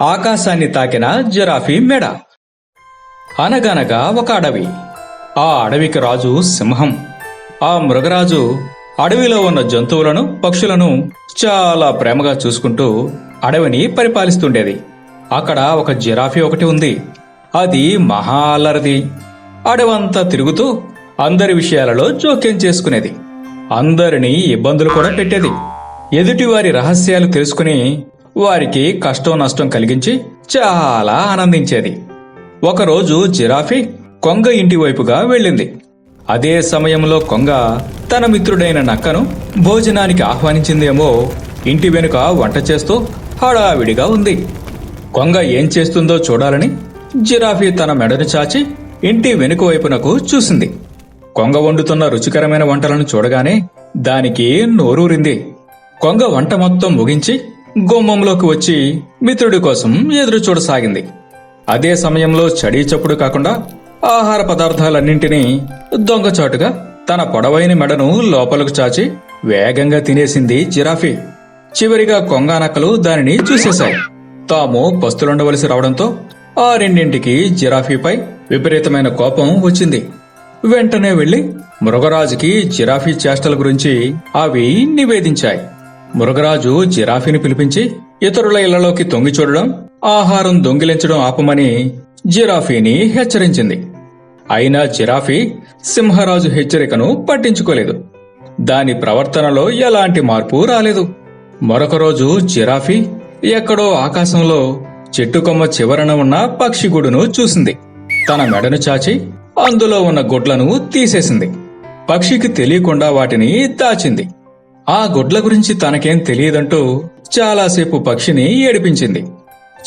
ఆకాశాన్ని తాకిన జిరాఫీ మెడ. అనగనగా ఒక అడవి. ఆ అడవికి రాజు సింహం. ఆ మృగరాజు అడవిలో ఉన్న జంతువులను పక్షులను చాలా ప్రేమగా చూసుకుంటూ అడవిని పరిపాలిస్తుండేది. అక్కడ ఒక జిరాఫీ ఒకటి ఉంది. అది మహా అల్లరిది అడవంతా తిరుగుతూ అందరి విషయాలలో జోక్యం చేసుకునేది. అందరినీ ఇబ్బందులు కూడా పెట్టేది. ఎదుటివారి రహస్యాలు తెలుసుకుని వారికి కష్టం నష్టం కలిగించి చాలా ఆనందించేది. ఒకరోజు జిరాఫీ కొంగ ఇంటి వైపుగా వెళ్ళింది. అదే సమయంలో కొంగ తన మిత్రుడైన నక్కను భోజనానికి ఆహ్వానించిందేమో ఇంటి వెనుక వంట చేస్తూ హడావిడిగా ఉంది. కొంగ ఏం చేస్తుందో చూడాలని జిరాఫీ తన మెడను చాచి ఇంటి వెనుక వైపునకు చూసింది. కొంగ వండుతున్న రుచికరమైన వంటలను చూడగానే దానికి నోరూరింది. కొంగ వంట మొత్తం ముగించి గుమ్మంలోకి వచ్చి మిత్రుడి కోసం ఎదురు చూడసాగింది. అదే సమయంలో చడీ చప్పుడు కాకుండా ఆహార పదార్థాలన్నింటినీ దొంగచాటుగా తన పొడవైన మెడను లోపలకు చాచి వేగంగా తినేసింది జిరాఫీ. చివరిగా కొంగానక్కలు దానిని చూసేశాయి. తాము పస్తులుండవలసి రావడంతో ఆ రెండింటికి జిరాఫీపై విపరీతమైన కోపం వచ్చింది. వెంటనే వెళ్ళి మృగరాజుకి జిరాఫీ చేష్టల గురించి అవి నివేదించాయి. మురగరాజు జిరాఫీని పిలిపించి ఇతరుల ఇళ్ళలోకి తొంగి చూడడం ఆహారం దొంగిలించడం ఆపమని జిరాఫీని హెచ్చరించింది. అయినా జిరాఫీ సింహరాజు హెచ్చరికను పట్టించుకోలేదు. దాని ప్రవర్తనలో ఎలాంటి మార్పు రాలేదు. మరొక రోజు జిరాఫీ ఎక్కడో ఆకాశంలో చెట్టుకొమ్మ చివరన ఉన్న పక్షిగూడును చూసింది. తన మెడను చాచి అందులో ఉన్న గుడ్లను తీసేసింది. పక్షికి తెలియకుండా వాటిని దాచింది. ఆ గుడ్ల గురించి తనకేం తెలియదంటూ చాలాసేపు పక్షిని ఏడిపించింది.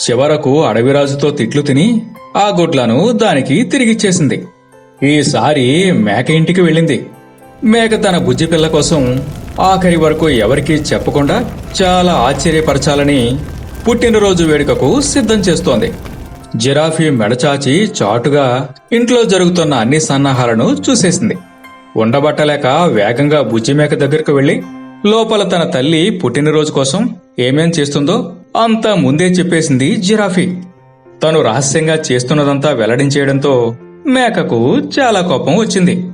చివరకు అడవిరాజుతో తిట్లు తిని ఆ గుడ్లను దానికి తిరిగిచ్చేసింది. ఈసారి మేక ఇంటికి వెళ్ళింది. మేక తన బుజ్జి పిల్ల కోసం ఆఖరి వరకు ఎవరికీ చెప్పకుండా చాలా ఆశ్చర్యపరచాలని పుట్టినరోజు వేడుకకు సిద్ధం చేస్తోంది. జిరాఫీ మెడచాచి చాటుగా ఇంట్లో జరుగుతున్న అన్ని సన్నాహాలను చూసేసింది. ఉండబట్టలేక వేగంగా బుజ్జి మేక దగ్గరకు వెళ్ళి లోపల తన తల్లి పుట్టినరోజు కోసం ఏమేం చేస్తుందో అంతా ముందే చెప్పేసింది జిరాఫీ. తను రహస్యంగా చేస్తున్నదంతా వెల్లడించేయడంతో మేకకు చాలా కోపం వచ్చింది.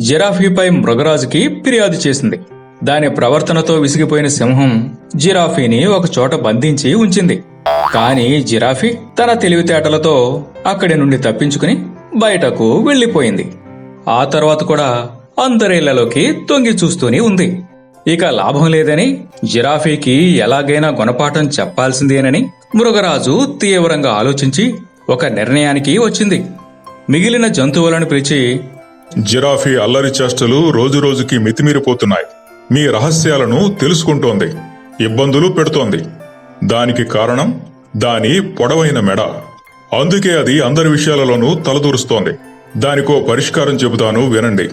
జిరాఫీపై మృగరాజుకి ఫిర్యాదు చేసింది. దాని ప్రవర్తనతో విసిగిపోయిన సింహం జిరాఫీని ఒక చోట బంధించి ఉంచింది. కాని జిరాఫీ తన తెలివితేటలతో అక్కడి నుండి తప్పించుకుని బయటకు వెళ్ళిపోయింది ఆ తర్వాత కూడా అందరిళ్ళలోకి తొంగి చూస్తూనే ఉంది. ఇక లాభం లేదని జిరాఫీకి ఎలాగైనా గుణపాఠం చెప్పాల్సిందేనని మృగరాజు తీవ్రంగా ఆలోచించి ఒక నిర్ణయానికి వచ్చింది. మిగిలిన జంతువులను పిలిచి జిరాఫీ అల్లరి చేష్టలు రోజురోజుకి మితిమీరిపోతున్నాయి. మీ రహస్యాలను తెలుసుకుంటోంది. ఇబ్బందులు పెడుతోంది. దానికి కారణం దాని పొడవైన మెడ. అందుకే అది అందరి విషయాలలోనూ తలదూరుస్తోంది. దానికో పరిష్కారం చెబుతాను వినండి.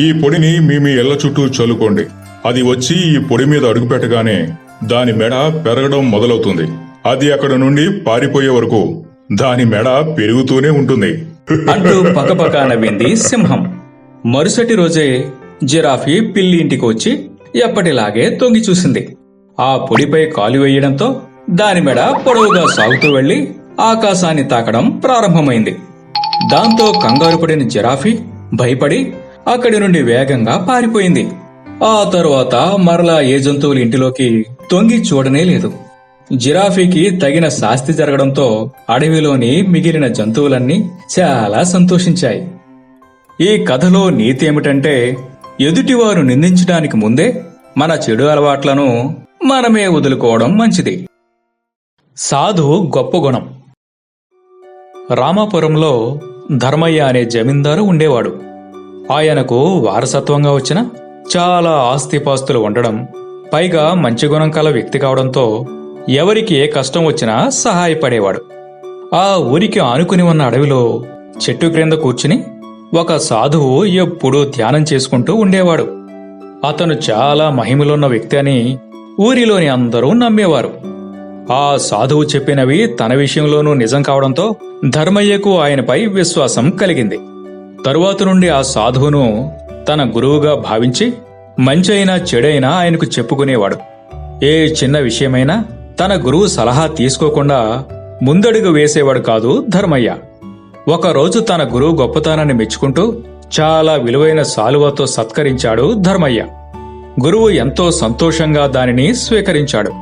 ఈ పొడిని మీ మీ ఇళ్ళ చుట్టూ చల్లుకోండి. అది వచ్చి ఈ పొడి మీద అడుగుపెట్టగానే దాని మెడ పెరగడం మొదలవుతుంది. అది అక్కడ నుండి పారిపోయే వరకు దాని మెడ పెరుగుతూనే ఉంటుంది. అంటూ పకపక నవ్వింది సింహం. మరుసటి రోజే జిరాఫీ పిల్లి ఇంటికి వచ్చి ఎప్పటిలాగే తొంగి చూసింది. ఆ పొడిపై కాలు వేయడంతో దాని మెడ పొడవుగా సాగుతూ వెళ్ళి ఆకాశాన్ని తాకడం ప్రారంభమైంది. దాంతో కంగారు పడిన జిరాఫీ భయపడి అక్కడి నుండి వేగంగా పారిపోయింది. ఆ తరువాత మరలా ఏ జంతువులు ఇంటిలోకి తొంగి చూడనే లేదు. జిరాఫీకి తగిన శాస్తి జరగడంతో అడవిలోని మిగిలిన జంతువులన్నీ చాలా సంతోషించాయి. ఈ కథలో నీతి ఏమిటంటే ఎదుటివారు నిందించడానికి ముందే మన చెడు అలవాట్లను మనమే వదులుకోవడం మంచిది. సాధు గొప్ప గుణం. రామాపురంలో ధర్మయ్య అనే జమీందారు ఉండేవాడు. ఆయనకు వారసత్వంగా వచ్చిన చాలా ఆస్తిపాస్తులు ఉండడం పైగా మంచి గుణం కల వ్యక్తి కావడంతో ఎవరికి ఏ కష్టం వచ్చినా సహాయపడేవాడు. ఆ ఊరికి ఆనుకుని ఉన్న అడవిలో చెట్టు క్రింద కూర్చుని ఒక సాధువు ఎప్పుడూ ధ్యానం చేసుకుంటూ ఉండేవాడు. అతను చాలా మహిమలున్న వ్యక్తి అని ఊరిలోని అందరూ నమ్మేవారు. ఆ సాధువు చెప్పినవి తన విషయంలోనూ నిజం కావడంతో ధర్మయ్యకు ఆయనపై విశ్వాసం కలిగింది. తరువాత నుండి ఆ సాధువును తన గురువుగా భావించి మంచైనా చెడైనా ఆయనకు చెప్పుకునేవాడు. ఏ చిన్న విషయమైనా తన గురువు సలహా తీసుకోకుండా ముందడుగు వేసేవాడు కాదు ధర్మయ్య. ఒకరోజు తన గురువు గొప్పతనాన్ని మెచ్చుకుంటూ చాలా విలువైన సాలువతో సత్కరించాడు ధర్మయ్య. గురువు ఎంతో సంతోషంగా దానిని స్వీకరించాడు.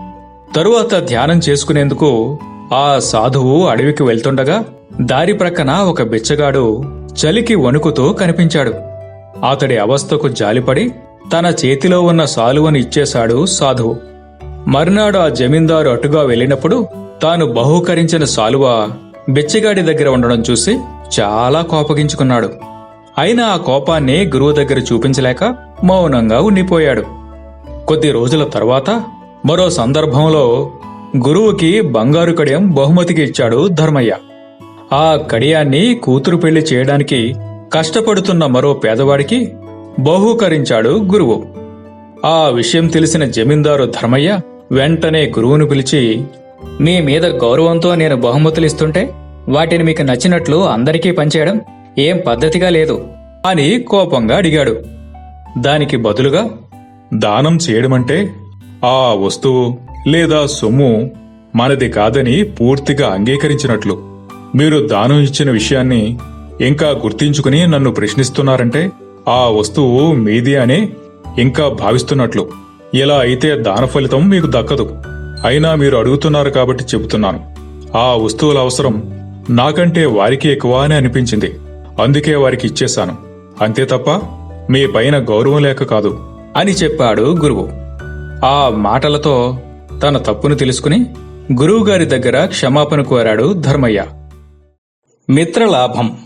తరువాత ధ్యానం చేసుకునేందుకు ఆ సాధువు అడవికి వెళ్తుండగా దారి ప్రక్కన ఒక బిచ్చగాడు చలికి వణుకుతూ కనిపించాడు. అతడి అవస్థకు జాలిపడి తన చేతిలో ఉన్న సాలువను ఇచ్చేశాడు సాధువు. మర్నాడు ఆ జమీందారు అటుగా వెళ్ళినప్పుడు తాను బహూకరించిన సాలువ బిచ్చగాడి దగ్గర ఉండడం చూసి చాలా కోపగించుకున్నాడు. అయినా ఆ కోపాన్ని గురువు దగ్గర చూపించలేక మౌనంగా ఉండిపోయాడు. కొద్ది రోజుల తర్వాత మరో సందర్భంలో గురువుకి బంగారు కడియం బహుమతికి ఇచ్చాడు ధర్మయ్య. ఆ కడియాన్ని కూతురు పెళ్ళి చేయడానికి కష్టపడుతున్న మరో పేదవాడికి బహూకరించాడు గురువు. ఆ విషయం తెలిసిన జమీందారు ధర్మయ్య వెంటనే గురువును పిలిచి మీ మీద గౌరవంతో నేను బహుమతులు ఇస్తుంటే వాటిని మీకు నచ్చినట్లు అందరికీ పంచేయడం ఏం పద్ధతిగా లేదు అని కోపంగా అడిగాడు. దానికి బదులుగా దానం చేయడమంటే ఆ వస్తువు లేదా సొమ్ము మనది కాదని పూర్తిగా అంగీకరించినట్లు. మీరు దానం ఇచ్చిన విషయాన్ని ఇంకా గుర్తించుకుని నన్ను ప్రశ్నిస్తున్నారంటే ఆ వస్తువు మీది అని ఇంకా భావిస్తున్నట్లు. ఇలా అయితే దాన ఫలితం మీకు దక్కదు. అయినా మీరు అడుగుతున్నారు కాబట్టి చెబుతున్నాను. ఆ వస్తువుల అవసరం నాకంటే వారికి ఎక్కువ అని అనిపించింది. అందుకే వారికి ఇచ్చేశాను. అంతే తప్ప మీ పైన గౌరవం లేక కాదు అని చెప్పాడు గురువు. ఆ మాటలతో తన తప్పును తెలుసుకుని గురువుగారి దగ్గర క్షమాపణ కోరాడు ధర్మయ్య. మిత్రలాభం.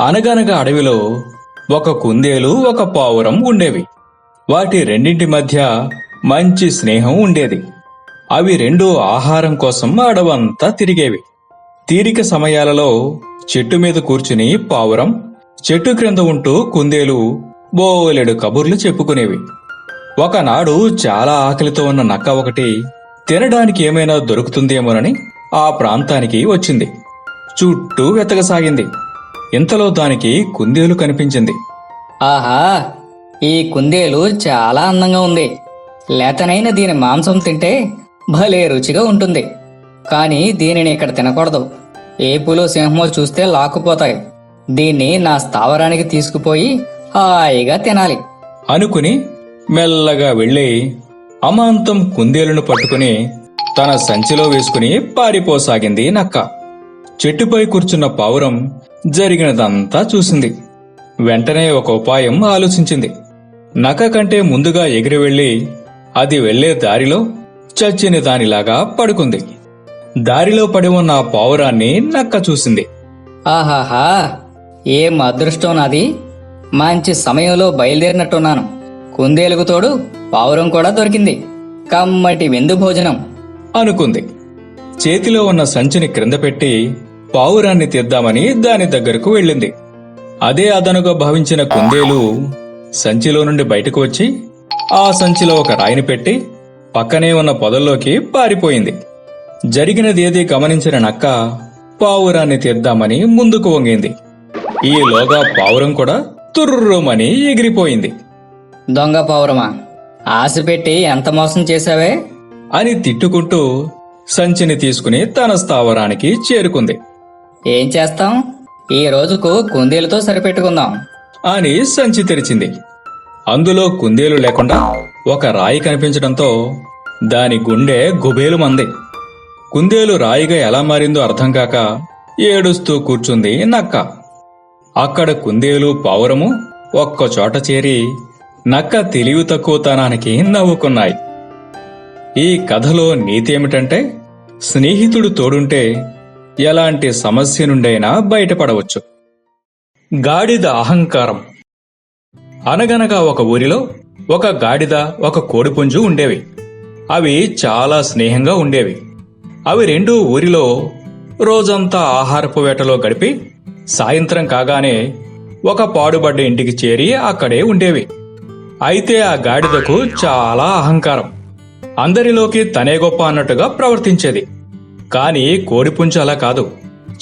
అనగనగా అడవిలో ఒక కుందేలు ఒక పావురం ఉండేవి. వాటి రెండింటి మధ్య మంచి స్నేహం ఉండేది. అవి రెండు ఆహారం కోసం అడవంతా తిరిగేవి. తీరిక సమయాలలో చెట్టు మీద కూర్చుని పావురం చెట్టు క్రింద ఉంటూ కుందేలు బోలెడు కబుర్లు చెప్పుకునేవి. ఒకనాడు చాలా ఆకలితో ఉన్న నక్క ఒకటి తినడానికి ఏమైనా దొరుకుతుందేమోనని ఆ ప్రాంతానికి వచ్చింది. చుట్టూ వెతకసాగింది. ఇంతలో దానికి కుందేలు కనిపించింది. ఆహా ఈ కుందేలు చాలా అందంగా ఉంది. లేతనైన దీని మాంసం తింటే భలే రుచిగా ఉంటుంది. కానీ దీనిని ఇక్కడ తినకూడదు. ఏపులో సింహమో చూస్తే లాక్కుపోతాయి. దీన్ని నా స్థావరానికి తీసుకుపోయి హాయిగా తినాలి. అనుకుని మెల్లగా వెళ్ళి అమాంతం కుందేలును పట్టుకుని తన సంచిలో వేసుకుని పారిపోసాగింది నక్క. చెట్టుపై కూర్చున్న పావురం జరిగినదంతా చూసింది. వెంటనే ఒక ఉపాయం ఆలోచించింది. నక్క కంటే ముందుగా ఎగిరి వెళ్ళి అది వెళ్ళే దారిలో చచ్చిన దానిలాగా పడుకుంది. దారిలో పడి ఉన్న ఆ పావురాన్ని నక్క చూసింది. ఆహాహా ఏం అదృష్టం నాది? మంచి సమయంలో బయలుదేరినట్టున్నాను. కుందేలుకు తోడు పావురం కూడా దొరికింది. కమ్మటి విందు భోజనం. అనుకుంది. చేతిలో ఉన్న సంచిని క్రింద పెట్టి పావురాన్ని తీద్దామని దాని దగ్గరకు వెళ్ళింది. అదే అదనుగా భావించిన కుందేలు సంచిలో నుండి బయటకు వచ్చి ఆ సంచిలో ఒక రాయిని పెట్టి పక్కనే ఉన్న పొదల్లోకి పారిపోయింది. జరిగినదేది గమనించిన నక్క పావురాన్ని తీద్దామని ముందుకు వంగింది. ఈలోగా పావురం కూడా తుర్రుమని ఎగిరిపోయింది. దొంగ పావురమా? ఆశ పెట్టి ఎంత మోసం చేశావే? అని తిట్టుకుంటూ సంచిని తీసుకుని తన స్థావరానికి చేరుకుంది. ఏం చేస్తాం? ఈ రోజుకు కుందేలుతో సరిపెట్టుకుందాం. అని సంచి తెరిచింది. అందులో కుందేలు లేకుండా ఒక రాయి కనిపించడంతో దాని గుండె గుబేలు మంది కుందేలు రాయిగా ఎలా మారిందో అర్థం కాక ఏడుస్తూ కూర్చుంది నక్క. అక్కడ కుందేలు పావురము ఒక్కచోట చేరి నక్క తెలివి తక్కువతనానికి నవ్వుకున్నాయి. ఈ కథలో నీతి ఏమిటంటే స్నేహితుడు తోడుంటే ఎలాంటి సమస్య నుండైనా బయటపడవచ్చు. గాడిద అహంకారం. అనగనగా ఒక ఊరిలో ఒక గాడిద ఒక కోడిపుంజు ఉండేవి. అవి చాలా స్నేహంగా ఉండేవి. అవి రెండు ఊరిలో రోజంతా ఆహారపు వేటలో గడిపి సాయంత్రం కాగానే ఒక పాడుబడ్డ ఇంటికి చేరి అక్కడే ఉండేవి. అయితే ఆ గాడిదకు చాలా అహంకారం. అందరిలోకి తనే గొప్ప అన్నట్టుగా ప్రవర్తించేది. కానీ కోడిపుంజు అలా కాదు.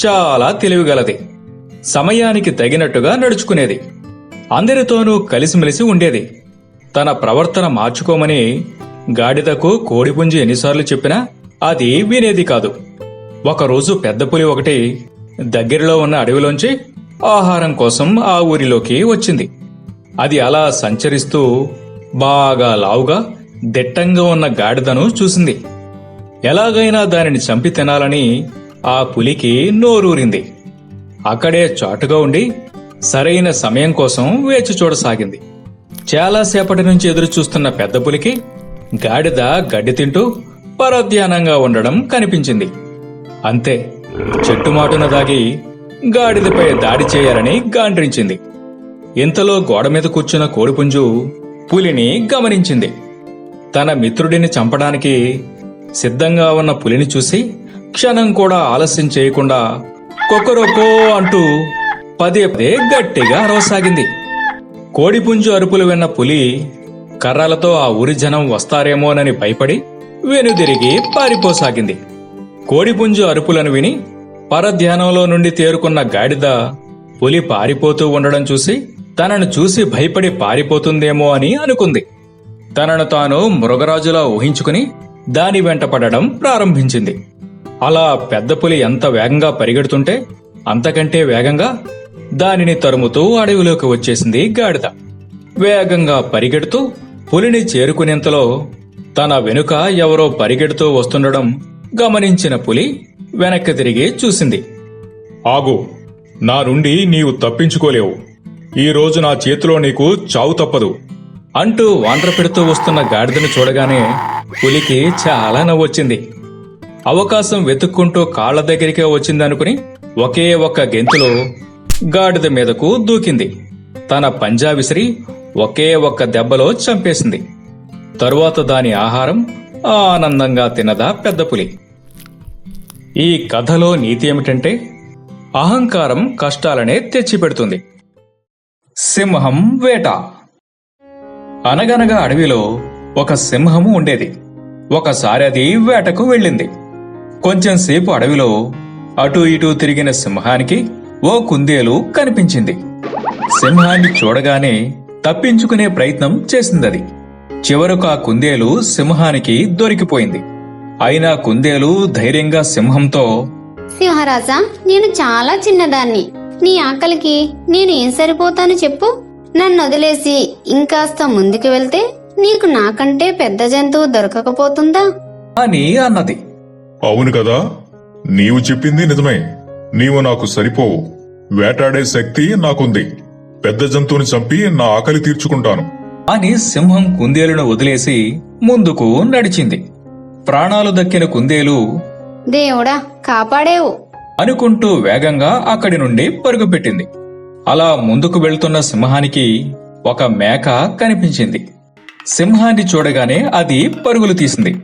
చాలా తెలివిగలది. సమయానికి తగినట్టుగా నడుచుకునేది. అందరితోనూ కలిసిమెలిసి ఉండేది. తన ప్రవర్తన మార్చుకోమని గాడిదకు కోడిపుంజు ఎన్నిసార్లు చెప్పినా అది వినేది కాదు. ఒకరోజు పెద్ద పులి ఒకటి దగ్గరలో ఉన్న అడవిలోంచి ఆహారం కోసం ఆ ఊరిలోకి వచ్చింది. అది అలా సంచరిస్తూ బాగా లావుగా దిట్టంగా ఉన్న గాడిదను చూసింది. ఎలాగైనా దానిని చంపి తినాలని ఆ పులికి నోరూరింది. అక్కడే చాటుగా ఉండి సరైన సమయం కోసం వేచి చూడసాగింది. చాలాసేపటి నుంచి ఎదురు చూస్తున్న పెద్ద పులికి గాడిద గడ్డి తింటూ పరధ్యానంగా ఉండడం కనిపించింది. అంతే చెట్టుమాటున దాగి గాడిదపై దాడి చేయాలని గాండ్రించింది. ఇంతలో గోడ మీద కూర్చున్న కోడిపుంజు పులిని గమనించింది. తన మిత్రుడిని చంపడానికి సిద్ధంగా ఉన్న పులిని చూసి క్షణం కూడా ఆలస్యం చేయకుండా కొక్కరొక్కో అంటూ పదే పదే గట్టిగా అరవసాగింది. కోడిపుంజు అరుపులు విన్న పులి కర్రలతో ఆ ఊరి జనం వస్తారేమోనని భయపడి వెనుదిరిగి పారిపోసాగింది. కోడిపుంజు అరుపులను విని పరధ్యానంలో నుండి తేరుకున్న గాడిద పులి పారిపోతూ ఉండడం చూసి తనను చూసి భయపడి పారిపోతుందేమో అని అనుకుంది. తనను తాను మృగరాజులా ఊహించుకుని దాని వెంట పడడం ప్రారంభించింది. అలా పెద్ద పులి ఎంత వేగంగా పరిగెడుతుంటే అంతకంటే వేగంగా దానిని తరుముతూ అడవిలోకి వచ్చేసింది గాడిద. వేగంగా పరిగెడుతూ పులిని చేరుకునేంతలో తన వెనుక ఎవరో పరిగెడుతూ వస్తుండడం గమనించిన పులి వెనక్కి తిరిగి చూసింది. ఆగు నా నుండి నీవు తప్పించుకోలేవు. ఈరోజు నా చేతిలో నీకు చావు తప్పదు. అంటూ వాండ్ర పెడుతూ వస్తున్న గాడిదను చూడగానే పులికి చాలా నవ్వొచ్చింది. అవకాశం వెతుక్కుంటూ కాళ్ళ దగ్గరికే వచ్చిందనుకుని ఒకే ఒక్క గెంతులో గాడిద మీదకు దూకింది. తన పంజా విసిరి ఒకే ఒక్క దెబ్బలో చంపేసింది. తరువాత దాని ఆహారం ఆనందంగా తినదా పెద్ద పులి. ఈ కథలో నీతి ఏమిటంటే అహంకారం కష్టాలనే తెచ్చిపెడుతుంది. సింహం వేట. అనగనగా అడవిలో ఒక సింహము ఉండేది. ఒకసారి అది వేటకు వెళ్ళింది. కొంచెంసేపు అడవిలో అటూ ఇటూ తిరిగిన సింహానికి ఓ కుందేలు కనిపించింది. సింహాన్ని చూడగానే తప్పించుకునే ప్రయత్నం చేసిందది. చివరకు ఆ కుందేలు సింహానికి దొరికిపోయింది. అయినా కుందేలు ధైర్యంగా సింహంతో సింహరాజా నేను చాలా చిన్నదాన్ని. నీ ఆకలికి నేను ఏం సరిపోతాను చెప్పు? నన్ను వదిలేసి ఇంకాస్త ముందుకు వెళ్తే నీకు నాకంటే పెద్ద జంతువు దొరకకపోతుందా? అని అన్నది. అవును కదా నీవు చెప్పింది నిజమే. నీవు నాకు సరిపోవు. వేటాడే శక్తి నాకుంది. పెద్ద జంతువుని చంపి నా ఆకలి తీర్చుకుంటాను. అని సింహం కుందేలును వదిలేసి ముందుకు నడిచింది. ప్రాణాలు దక్కిన కుందేలు దేవుడా కాపాడేవు. అనుకుంటూ వేగంగా అక్కడి నుండి పరుగుపెట్టింది. అలా ముందుకు వెళ్తున్న సింహానికి ఒక మేక కనిపించింది. సింహాన్ని చూడగానే అది పరుగులు తీసింది.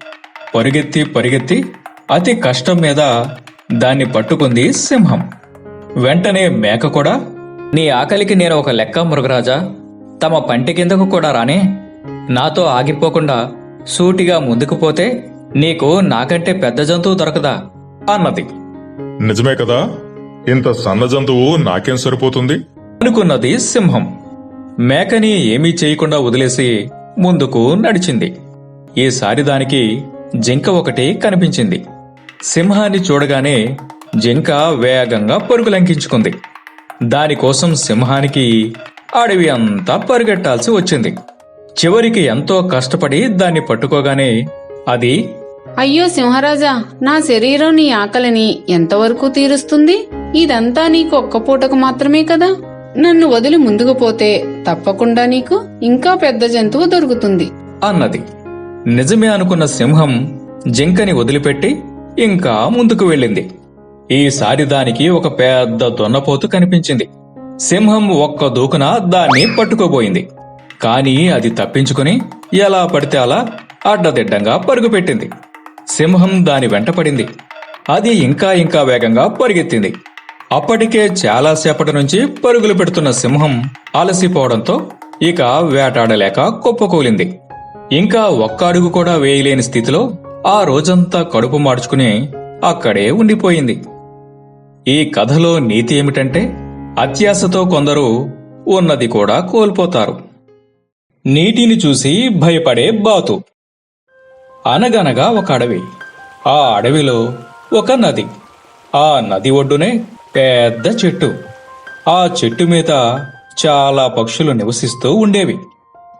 పరుగెత్తి పరుగెత్తి అతి కష్టం మీద దాన్ని పట్టుకుంది సింహం. వెంటనే మేక కూడా నీ ఆకలికి నేను ఒక లెక్క మృగరాజా. తమ పంటి కిందకు కూడా రానే. నాతో ఆగిపోకుండా సూటిగా ముందుకు పోతే నీకు నాకంటే పెద్ద జంతువు దొరకదా? అన్నది. నిజమే కదా ఇంత సన్న జంతువు నాకేం సరిపోతుంది? అనుకున్నది సింహం. మేకని ఏమీ చేయకుండా వదిలేసి ముందుకు నడిచింది. ఈసారి దానికి జింక ఒకటి కనిపించింది. సింహాన్ని చూడగానే జింక వేగంగా పరుగులంకించుకుంది దానికోసం సింహానికి అడవి అంతా పరిగెట్టాల్సి వచ్చింది. చివరికి ఎంతో కష్టపడి దాన్ని పట్టుకోగానే అది అయ్యో సింహరాజా నా శరీరం నీ ఆకలిని ఎంతవరకు తీరుస్తుంది? ఇదంతా నీకు ఒక్క పూటకు మాత్రమే కదా? నన్ను వదిలి ముందుకు పోతే తప్పకుండా నీకు ఇంకా పెద్ద జంతువు దొరుకుతుంది. అన్నది. నిజమే అనుకున్న సింహం జింకని వదిలిపెట్టి ఇంకా ముందుకు వెళ్ళింది. ఈసారి దానికి ఒక పెద్ద దొన్నపోతు కనిపించింది. సింహం ఒక్క దూకున దాన్ని పట్టుకోబోయింది. కాని అది తప్పించుకుని ఎలా పడితే అలా అడ్డదిడ్డంగా పరుగుపెట్టింది. సింహం దాని వెంటపడింది అది ఇంకా ఇంకా వేగంగా పరిగెత్తింది. అప్పటికే చాలాసేపటి నుంచి పరుగులు పెడుతున్న సింహం అలసిపోవడంతో ఇక వేటాడలేక కుప్పకూలింది. ఇంకా ఒక్క అడుగు కూడా వేయలేని స్థితిలో ఆ రోజంతా కడుపు మార్చుకుని అక్కడే ఉండిపోయింది. ఈ కథలో నీతి ఏమిటంటే అత్యాశతో కొందరు ఉన్నది కూడా కోల్పోతారు. నీటిని చూసి భయపడే బాతు. అనగనగా ఒక అడవి. ఆ అడవిలో ఒక నది. ఆ నది ఒడ్డునే పెద్ద చెట్టు. ఆ చెట్టు మీద చాలా పక్షులు నివసిస్తూ ఉండేవి.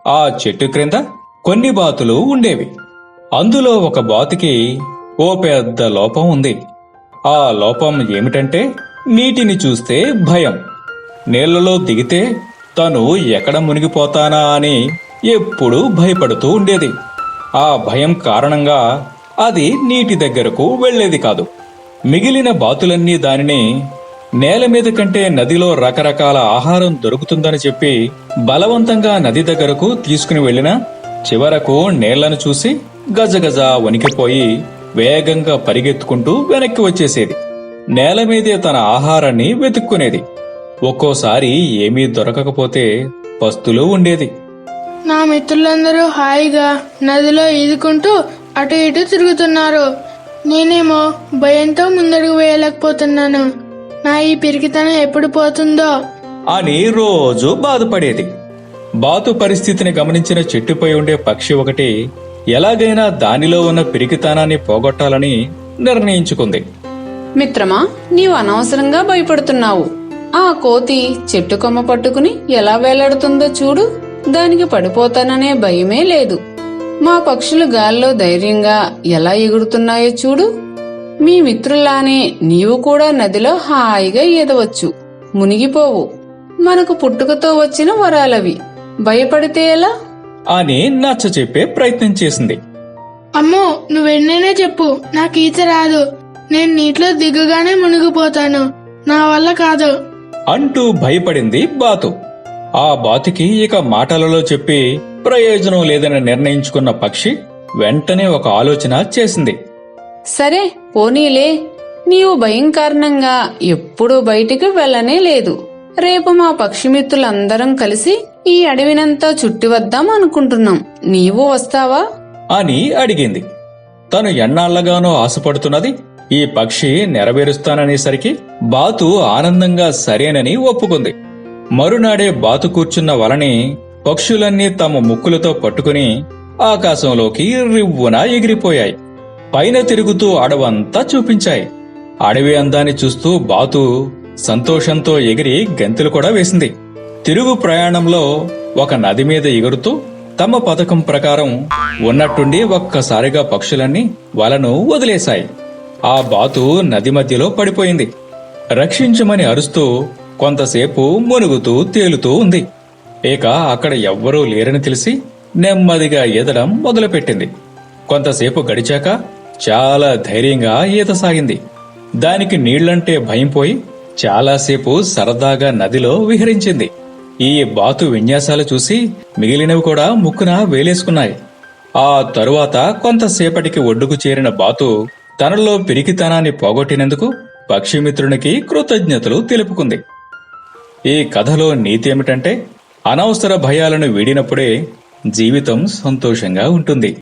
ఆ చెట్టు క్రింద కొన్ని బాతులు ఉండేవి. అందులో ఒక బాతుకి ఓ పెద్ద లోపం ఉంది. ఆ లోపం ఏమిటంటే నీటిని చూస్తే భయం. నీళ్ళలో దిగితే తను ఎక్కడ మునిగిపోతానా అని ఎప్పుడూ భయపడుతూ ఉండేది. ఆ భయం కారణంగా అది నీటి దగ్గరకు వెళ్ళేది కాదు. మిగిలిన బాతులన్నీ దానిని నేల మీద కంటే నదిలో రకరకాల ఆహారం దొరుకుతుందని చెప్పి బలవంతంగా నది దగ్గరకు తీసుకుని వెళ్ళినా చివరకు నేళ్ళను చూసి గజగజ వణికిపోయి వేగంగా పరిగెత్తుకుంటూ వెనక్కి వచ్చేసేది. నేల మీదే తన ఆహారాన్ని వెతుక్కునేది. ఒక్కోసారి ఏమీ దొరకకపోతే పస్తులు ఉండేది. నా మిత్రులందరూ హాయిగా నదిలో ఈదుకుంటూ అటు ఇటు తిరుగుతున్నారు. నేనేమో భయంతో ముందడుగు వేయలేకపోతున్నాను. నా ఈ పిరికితనం ఎప్పుడు పోతుందో? అని రోజు బాధపడేది. బాతు పరిస్థితిని గమనించిన చెట్టుపై ఉండే పక్షి ఒకటి ఎలాగైనా దానిలో ఉన్న పిరికితనాన్ని పోగొట్టాలని నిర్ణయించుకుంది. మిత్రమా నీవు అనవసరంగా భయపడుతున్నావు. ఆ కోతి చెట్టు కొమ్మ పట్టుకుని ఎలా వేలాడుతుందో చూడు. దానికి పడిపోతాననే భయమే లేదు. మా పక్షులు గాల్లో ధైర్యంగా ఎలా ఎగురుతున్నాయో చూడు. మీ మిత్రుల్లానే నీవు కూడా నదిలో హాయిగా ఈదవచ్చు మునిగిపోవు. మనకు పుట్టుకతో వచ్చిన వరాలవి. భయపడితే ఎలా? అని నచ్చ చెప్పే ప్రయత్నం చేసింది. అమ్మో నువ్వెన్నైనా చెప్పు. నాకు ఈత రాదు. నేను నీటిలో దిగగానే మునిగిపోతాను. నా వల్ల కాదు. అంటూ భయపడింది బాతు. ఆ బాతుకి ఇక మాటలలో చెప్పి ప్రయోజనం లేదని నిర్ణయించుకున్న పక్షి వెంటనే ఒక ఆలోచన చేసింది. సరే పోనీలే. నీవు భయం కారణంగా ఎప్పుడూ బయటికి వెళ్ళనే లేదు. రేపు మా పక్షిమిత్రులందరం కలిసి ఈ అడవినంతా చుట్టి వద్దాం అనుకుంటున్నాం. నీవు వస్తావా? అని అడిగింది. తను ఎన్నాళ్ళగానో ఆశపడుతున్నది ఈ పక్షి నెరవేరుస్తాననేసరికి బాతు ఆనందంగా సరేనని ఒప్పుకుంది. మరునాడే బాతు కూర్చున్న వలని పక్షులన్నీ తమ ముక్కులతో పట్టుకుని ఆకాశంలోకి రివ్వున ఎగిరిపోయాయి. పైన తిరుగుతూ అడవంతా చూపించాయి. అడవి అందాన్ని చూస్తూ బాతు సంతోషంతో ఎగిరి గంతులు కూడా వేసింది. తిరుగు ప్రయాణంలో ఒక నది మీద ఎగురుతూ తమ పథకం ప్రకారం ఉన్నట్టుండి ఒక్కసారిగా పక్షులన్నీ వలను వదిలేశాయి. ఆ బాతు నది మధ్యలో పడిపోయింది. రక్షించమని అరుస్తూ కొంతసేపు మునుగుతూ తేలుతూ ఉంది. ఇక అక్కడ ఎవ్వరూ లేరని తెలిసి నెమ్మదిగా ఈదడం మొదలుపెట్టింది. కొంతసేపు గడిచాక చాలా ధైర్యంగా ఈత సాగింది. దానికి నీళ్ళంటే భయం పోయి చాలాసేపు సరదాగా నదిలో విహరించింది. ఈ బాతు విన్యాసాలు చూసి మిగిలినవి కూడా ముక్కున వేలేసుకున్నాయి. ఆ తరువాత కొంతసేపటికి ఒడ్డుకు చేరిన బాతు తనలో పిరికితనాన్ని పోగొట్టినందుకు పక్షిమిత్రునికి కృతజ్ఞతలు తెలుపుకుంది. ఈ కథలో నీతి ఏమిటంటే అనవసర భయాలను వీడినప్పుడే జీవితం సంతోషంగా ఉంటుంది.